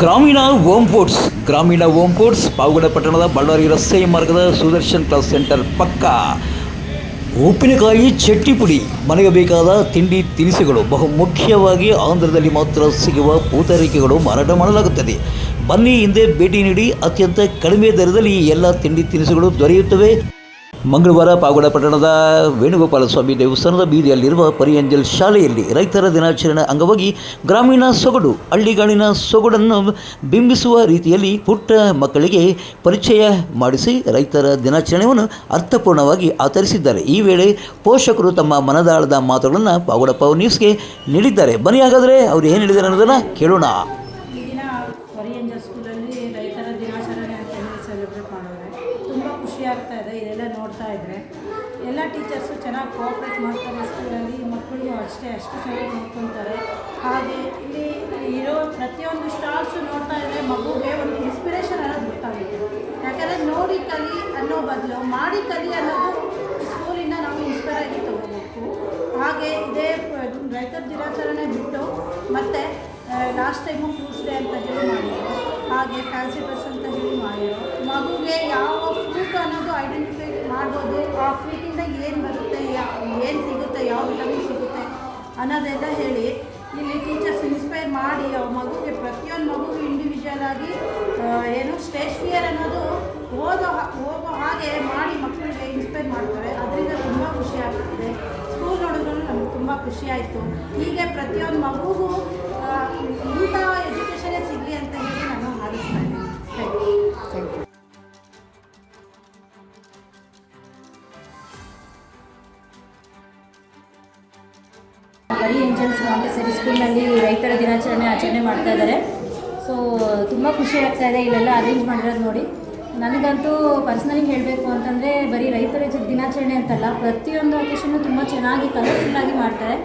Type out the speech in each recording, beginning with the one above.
ಗ್ರಾಮೀಣ ಹೋಮ್ ಫೋರ್ಟ್ಸ್ ಗ್ರಾಮೀಣ ಹೋಮ್ ಫೋರ್ಟ್ಸ್ ಪಾವಗಡ ಪಟ್ಟಣದ ಬಳ್ಳಾರಿ ರಸ್ತೆ ಮಾರ್ಗದ ಸುದರ್ಶನ್ ಕ್ಲಾಸ್ ಸೆಂಟರ್ ಪಕ್ಕ. ಉಪ್ಪಿನಕಾಯಿ ಚಟ್ನಿ ಪುಡಿ. ಮನೆಗೆ ಬೇಕಾದ ತಿಂಡಿ ತಿನಿಸುಗಳು. ಬಹು ಮುಖ್ಯವಾಗಿ ಆಂಧ್ರದಲ್ಲಿ ಮಾತ್ರ ಸಿಗುವ ಪೂತರಿಕೆಗಳು ಮಾರಾಟ ಮಾಡಲಾಗುತ್ತದೆ. ಬನ್ನಿ ಹಿಂದೆ ಭೇಟಿ ನೀಡಿ ಅತ್ಯಂತ ಕಡಿಮೆ ದರದಲ್ಲಿ ಎಲ್ಲ ತಿಂಡಿ ತಿನಿಸುಗಳು ದೊರೆಯುತ್ತವೆ. ಮಂಗಳವಾರ ಪಾಗೋಡ ಪಟ್ಟಣದ ವೇಣುಗೋಪಾಲ ಸ್ವಾಮಿ ದೇವಸ್ಥಾನದ ಬೀದಿಯಲ್ಲಿರುವ ಪರಿಯಂಜಲ್ ಶಾಲೆಯಲ್ಲಿ ರೈತರ ದಿನಾಚರಣೆ ಅಂಗವಾಗಿ ಗ್ರಾಮೀಣ ಸೊಗಡು, ಹಳ್ಳಿಗಾಡಿನ ಸೊಗಡನ್ನು ಬಿಂಬಿಸುವ ರೀತಿಯಲ್ಲಿ ಪುಟ್ಟ ಮಕ್ಕಳಿಗೆ ಪರಿಚಯ ಮಾಡಿಸಿ ರೈತರ ದಿನಾಚರಣೆಯನ್ನು ಅರ್ಥಪೂರ್ಣವಾಗಿ ಆಚರಿಸಿದ್ದಾರೆ. ಈ ವೇಳೆ ಪೋಷಕರು ತಮ್ಮ ಮನದಾಳದ ಮಾತುಗಳನ್ನು ಪಾಗೋಡಪ್ಪ ನ್ಯೂಸ್ಗೆ ನೀಡಿದ್ದಾರೆ. ಬನ್ನಿ ಹಾಗಾದರೆ ಅವರು ಏನು ಹೇಳಿದ್ದಾರೆ ಅನ್ನೋದನ್ನು ಕೇಳೋಣ. ಇದ್ದರೆ ಎಲ್ಲ ಟೀಚರ್ಸು ಚೆನ್ನಾಗಿ ಕೋಆಪ್ರೇಟ್ ಮಾಡ್ತಾರೆ ಸ್ಕೂಲಲ್ಲಿ ಮಕ್ಕಳು ಅಷ್ಟೇ, ಅಷ್ಟು ಚೆನ್ನಾಗಿ ನೋಡ್ಕೊತಾರೆ ಹಾಗೆ ಇಲ್ಲಿ ಇರೋ ಪ್ರತಿಯೊಂದು ಸ್ಟಾಲ್ಸು ನೋಡ್ತಾ ಇದ್ರೆ ಮಗುಗೆ ಒಂದು ಇನ್ಸ್ಪಿರೇಷನ್ ಅನ್ನೋದು ಗೊತ್ತಾಗುತ್ತೆ. ಯಾಕಂದರೆ ನೋಡಿ ಕಲಿ ಅನ್ನೋ ಬದಲು, ಮಾಡಿ ಕಲಿ ಅನ್ನೋದು ಸ್ಕೂಲಿಂದ ನಾವು ಇನ್ಸ್ಪೈರ್ ಆಗಿ ತಗೋಬೇಕು. ಹಾಗೆ ಇದೇ ರೈತರ ದಿನಾಚರಣೆ ಬಿಟ್ಟು ಮತ್ತು ಲಾಸ್ಟ್ ಟೈಮು ಫ್ರೂಟ್ಸ್ ಡೇ ಅಂತ ಹೇಳಿ ಮಾಡಿದ್ರು. ಹಾಗೆ ಫ್ಯಾನ್ಸಿ ಡ್ರೆಸ್ ಅಂತ ಹೇಳಿ ಮಾಡಿದ್ರು. ಮಗುಗೆ ಯಾವ ಫ್ರೂಟ್ ಅನ್ನೋದು ಐಡೆಂಟಿಫೈ ಮಾಡ್ಬೋದು. ಆ ಸ್ವೀಟಿಂದ ಏನು ಬರುತ್ತೆ ಏನು ಸಿಗುತ್ತೆ, ಯಾವ ವಿಟಮಿನ್ ಸಿಗುತ್ತೆ ಅನ್ನೋದೆಲ್ಲ ಹೇಳಿ. ಇಲ್ಲಿ ಟೀಚರ್ಸ್ ಇನ್ಸ್ಪೈರ್ ಮಾಡಿ ಆ ಮಗುಗೆ, ಪ್ರತಿಯೊಂದು ಮಗುಗೂ ಇಂಡಿವಿಜುವಲ್ ಆಗಿ ಏನು ಸ್ಟೇಜ್ ಫಿಯರ್ ಅನ್ನೋದು ಓದೋ ಹೋಗೋ ಹಾಗೆ ಮಾಡಿ ಮಕ್ಕಳಿಗೆ ಇನ್ಸ್ಪೈರ್ ಮಾಡ್ತಾರೆ. ಅದರಿಂದ ತುಂಬ ಖುಷಿ ಆಗ್ತದೆ. ಸ್ಕೂಲ್ ನೋಡಿದ್ರು ನಮ್ಗೆ ತುಂಬ ಖುಷಿ ಆಯಿತು. ಹೀಗೆ ಪ್ರತಿಯೊಂದು ಮಗುಗೂ ಇಂಥ ಎಜುಕೇಷನೇ ಸಿಗಲಿ ಅಂತ ಹೇಳಿ ನಾನು ಹಾರಿಸ್ತಾ ಇದ್ದೀನಿ. ಥ್ಯಾಂಕ್ ಯು ಥ್ಯಾಂಕ್ ಯು ಸರಿ ಸ್ಕೂಲ್ನಲ್ಲಿ ರೈತರ ದಿನಾಚರಣೆ ಆಚರಣೆ ಮಾಡ್ತಾ ಇದ್ದಾರೆ. ಸೊ ತುಂಬ ಖುಷಿ ಆಗ್ತಾ ಇದೆ ಇಲ್ಲೆಲ್ಲ ಅರೇಂಜ್ ಮಾಡಿರೋದು ನೋಡಿ. ನನಗಂತೂ ಪರ್ಸ್ನಲಿ ಹೇಳಬೇಕು ಅಂತಂದರೆ ಬರೀ ರೈತರ ದಿನಾಚರಣೆ ಅಂತಲ್ಲ, ಪ್ರತಿಯೊಂದು ಅಕೇಶನ್ನು ತುಂಬ ಚೆನ್ನಾಗಿ ಕಲರ್ಫುಲ್ಲಾಗಿ ಮಾಡ್ತಾರೆ.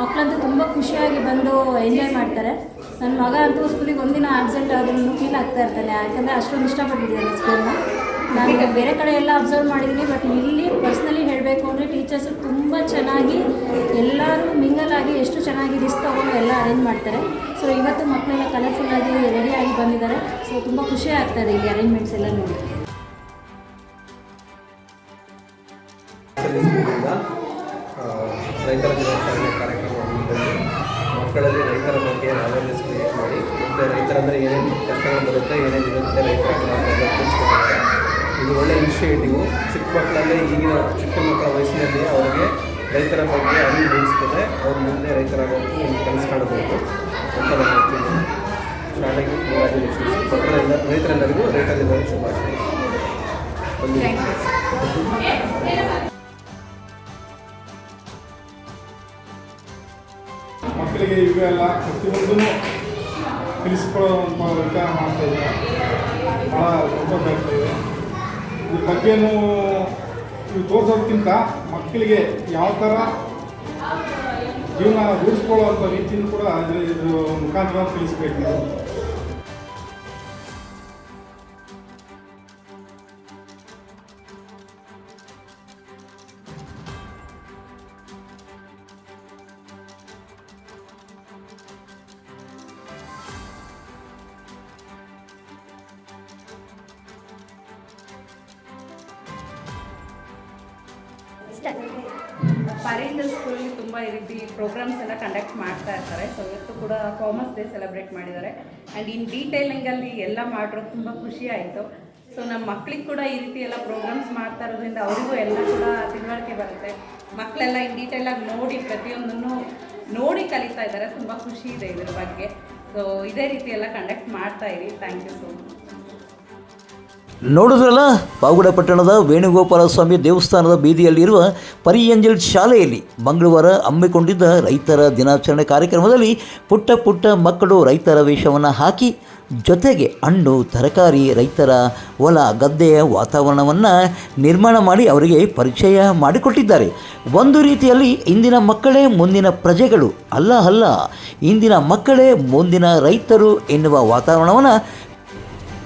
ಮಕ್ಕಳಂತೂ ತುಂಬ ಖುಷಿಯಾಗಿ ಬಂದು ಎಂಜಾಯ್ ಮಾಡ್ತಾರೆ. ನನ್ನ ಮಗ ಅಂತೂ ಸ್ಕೂಲಿಗೆ ಒಂದಿನ ಆಬ್ಸೆಂಟ್ ಆದ್ರೂ ಫೀಲ್ ಆಗ್ತಾ ಇರ್ತಾನೆ. ಯಾಕಂದರೆ ಅಷ್ಟೊಂದು ಇಷ್ಟಪಟ್ಟಿದ್ದಾನೆ ಸ್ಕೂಲ್ನ ನಾನು ಬೇರೆ ಕಡೆ ಎಲ್ಲ ಅಬ್ಸರ್ವ್ ಮಾಡಿದ್ದೀನಿ ಬಟ್ ಇಲ್ಲಿ ಪರ್ಸ್ನಲಿ ಹೇಳಬೇಕು ಅಂದರೆ ಟೀಚರ್ಸು ತುಂಬ ಚೆನ್ನಾಗಿ ಎಲ್ಲರೂ ಮಿಂಗಲ್ ಆಗಿ ಎಷ್ಟು ಚೆನ್ನಾಗಿ ರಿಸ್ಕ್ ತಗೊಂಡು ಎಲ್ಲ ಅರೇಂಜ್ ಮಾಡ್ತಾರೆ. ಸೊ ಇವತ್ತು ಮಕ್ಕಳೆಲ್ಲ ಕಲರ್ಫುಲ್ಲಾಗಿ ರೆಡಿಯಾಗಿ ಬಂದಿದ್ದಾರೆ. ಸೊ ತುಂಬ ಖುಷಿ ಆಗ್ತದೆ ಇಲ್ಲಿ ಅರೇಂಜ್ಮೆಂಟ್ಸ್ ಎಲ್ಲ ನೋಡಿ. ರೈತರ ದಿನಾಚರಣೆ ಕಾರ್ಯಕ್ರಮದಲ್ಲಿ ಮಕ್ಕಳಲ್ಲಿ ರೈತರ ಬಗ್ಗೆ ಅವೇರ್ನೆಸ್ ಕ್ರಿಯೇಟ್ ಮಾಡಿ, ಮತ್ತು ರೈತರಂದರೆ ಏನೇನು ಕಷ್ಟಗಳು ಬರುತ್ತೆ, ಏನೇನು ಇರುತ್ತೆ ರೈತರ ಇದು ಒಳ್ಳೆ ಇನಿಷಿಯೇಟಿವ್. ಚಿಕ್ಕ ಮಕ್ಕಳಲ್ಲೇ ಈಗಿನ ಚಿಕ್ಕ ಮಕ್ಕಳ ವಯಸ್ಸಿನಲ್ಲಿ ಅವರಿಗೆ ರೈತರ ಬಗ್ಗೆ ಅರಿವು ಮೂಡಿಸ್ತದೆ. ಅವ್ರ ಮುಂದೆ ರೈತರಾಗೋಕ್ಕೆ ಒಂದು ಕೆಲಸ ಕಾಣಬಹುದು ಅಂತ ನಾನು ಹೇಳ್ತೀನಿ. ಶಾಲೆಗೆ ಕಂಗ್ರ್ಯಾಚುಲೇಷನ್ಸ್ ಮಕ್ಕಳೆಲ್ಲ ರೈತರೆಲ್ಲರಿಗೂ ರೈತರ ದಿನದ ಶುಭಾಶಯ ಒಂದು ಮಕ್ಕಳಿಗೆ ಇವೆಲ್ಲ ಪ್ರತಿಯೊಂದೂ ತಿಳಿಸ್ಕೊಳ್ಳೋ ವಿಚಾರ ಮಾಡ್ತಾ ಇದ್ದಾರೆ. ಭಾಳ ಸಂತೋಷ ಆಗ್ತಾ ಇದೆ. ಇದ್ರ ಬಗ್ಗೆ ಇವು ತೋರಿಸೋದಕ್ಕಿಂತ ಮಕ್ಕಳಿಗೆ ಯಾವ ಥರ ಜೀವನ ರೂಢಿಸ್ಕೊಳ್ಳುವಂಥ ರೀತಿಯೂ ಕೂಡ ಇದ್ರ ಇದು ಮುಖಾಂತರ ತಿಳಿಸ್ಬೇಕು. ನಾವು. ಸ್ಕೂಲ್ ಸ್ಕೂಲಲ್ಲಿ ತುಂಬ ಈ ರೀತಿ ಪ್ರೋಗ್ರಾಮ್ಸ್ ಎಲ್ಲ ಕಂಡಕ್ಟ್ ಮಾಡ್ತಾ ಇರ್ತಾರೆ. ಸೊ ಇವತ್ತು ಕೂಡ ಕಾಮರ್ಸ್ ಡೇ ಸೆಲೆಬ್ರೇಟ್ ಮಾಡಿದ್ದಾರೆ. ಆ್ಯಂಡ್ ಇನ್ ಡೀಟೇಲಿಂಗಲ್ಲಿ ಎಲ್ಲ ಮಾಡಿರೋದು ತುಂಬ ಖುಷಿ ಆಯಿತು. ಸೊ ನಮ್ಮ ಮಕ್ಳಿಗೆ ಕೂಡ ಈ ರೀತಿ ಎಲ್ಲ ಪ್ರೋಗ್ರಾಮ್ಸ್ ಮಾಡ್ತಾ ಇರೋದ್ರಿಂದ ಅವರಿಗೂ ಎಲ್ಲ ಕೂಡ ತಿಳುವಳಿಕೆ ಬರುತ್ತೆ. ಮಕ್ಕಳೆಲ್ಲ ಇನ್ ಡೀಟೇಲಾಗಿ ನೋಡಿ ಪ್ರತಿಯೊಂದನ್ನು ನೋಡಿ ಕಲಿತಾ ಇದ್ದಾರೆ. ತುಂಬ ಖುಷಿ ಇದೆ ಇದ್ರ ಬಗ್ಗೆ. ಸೊ ಇದೇ ರೀತಿ ಎಲ್ಲ ಕಂಡಕ್ಟ್ ಮಾಡ್ತಾ ಇರಿ. ಥ್ಯಾಂಕ್ ಯು ಸೊ ಮಚ್ ನೋಡಿದ್ರಲ್ಲ? ಪಾವಗಡ ಪಟ್ಟಣದ ವೇಣುಗೋಪಾಲ ಸ್ವಾಮಿ ದೇವಸ್ಥಾನದ ಬೀದಿಯಲ್ಲಿರುವ ಪರಿಯಂಜಲ್ ಶಾಲೆಯಲ್ಲಿ ಮಂಗಳವಾರ ಹಮ್ಮಿಕೊಂಡಿದ್ದ ರೈತರ ದಿನಾಚರಣೆ ಕಾರ್ಯಕ್ರಮದಲ್ಲಿ ಪುಟ್ಟ ಪುಟ್ಟ ಮಕ್ಕಳು ರೈತರ ವೇಷವನ್ನು ಹಾಕಿ, ಜೊತೆಗೆ ಹಣ್ಣು, ತರಕಾರಿ, ರೈತರ ಹೊಲ, ಗದ್ದೆಯ ವಾತಾವರಣವನ್ನು ನಿರ್ಮಾಣ ಮಾಡಿ ಅವರಿಗೆ ಪರಿಚಯ ಮಾಡಿಕೊಟ್ಟಿದ್ದಾರೆ. ಒಂದು ರೀತಿಯಲ್ಲಿ ಇಂದಿನ ಮಕ್ಕಳೇ ಮುಂದಿನ ಪ್ರಜೆಗಳು. ಅಲ್ಲ ಅಲ್ಲ, ಇಂದಿನ ಮಕ್ಕಳೇ ಮುಂದಿನ ರೈತರು ಎನ್ನುವ ವಾತಾವರಣವನ್ನು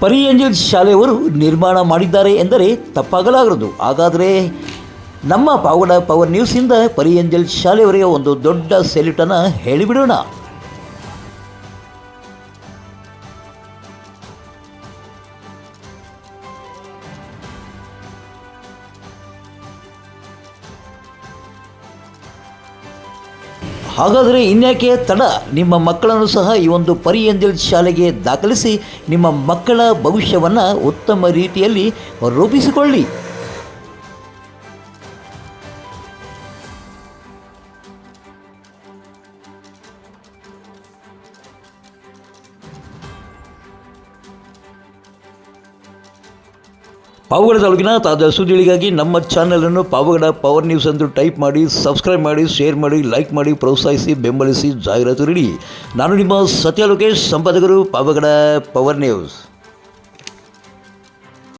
ಪರಿಯಂಜಲ್ ಶಾಲೆಯವರು ನಿರ್ಮಾಣ ಮಾಡಿದ್ದಾರೆ ಎಂದರೆ ತಪ್ಪಾಗಲಾಗದು ಹಾಗಾದರೆ ನಮ್ಮ ಪಾವಡ ಪವರ್ ನ್ಯೂಸಿಂದ ಪರಿಯಂಜಲ್ ಶಾಲೆಯವರಿಗೆ ಒಂದು ದೊಡ್ಡ ಸೆಲ್ಯೂಟನ್ನು ಹೇಳಿಬಿಡೋಣ. ಹಾಗಾದರೆ ಇನ್ಯಾಕೆ ತಡ? ನಿಮ್ಮ ಮಕ್ಕಳನ್ನು ಸಹ ಈ ಒಂದು ಪರಿ ಏಂಜಲ್ ಶಾಲೆಗೆ ದಾಖಲಿಸಿ ನಿಮ್ಮ ಮಕ್ಕಳ ಭವಿಷ್ಯವನ್ನು ಉತ್ತಮ ರೀತಿಯಲ್ಲಿ ರೂಪಿಸಿಕೊಳ್ಳಿ. ಪಾವಗಡ ತಾಲೂಕಿನ ತಾಜಾ ಸುದ್ದಿಗಳಿಗಾಗಿ ನಮ್ಮ ಚಾನಲನ್ನು ಪಾವಗಡ ಪವರ್ ನ್ಯೂಸ್ ಎಂದು ಟೈಪ್ ಮಾಡಿ ಸಬ್ಸ್ಕ್ರೈಬ್ ಮಾಡಿ ಶೇರ್ ಮಾಡಿ ಲೈಕ್ ಮಾಡಿ, ಪ್ರೋತ್ಸಾಹಿಸಿ, ಬೆಂಬಲಿಸಿ, ಜಾಹೀರಾತು ನೀಡಿ. ನಾನು ನಿಮ್ಮ ಸತ್ಯ ಲೋಕೇಶ್ ಸಂಪಾದಕರು ಪಾವಗಡ ಪವರ್ ನ್ಯೂಸ್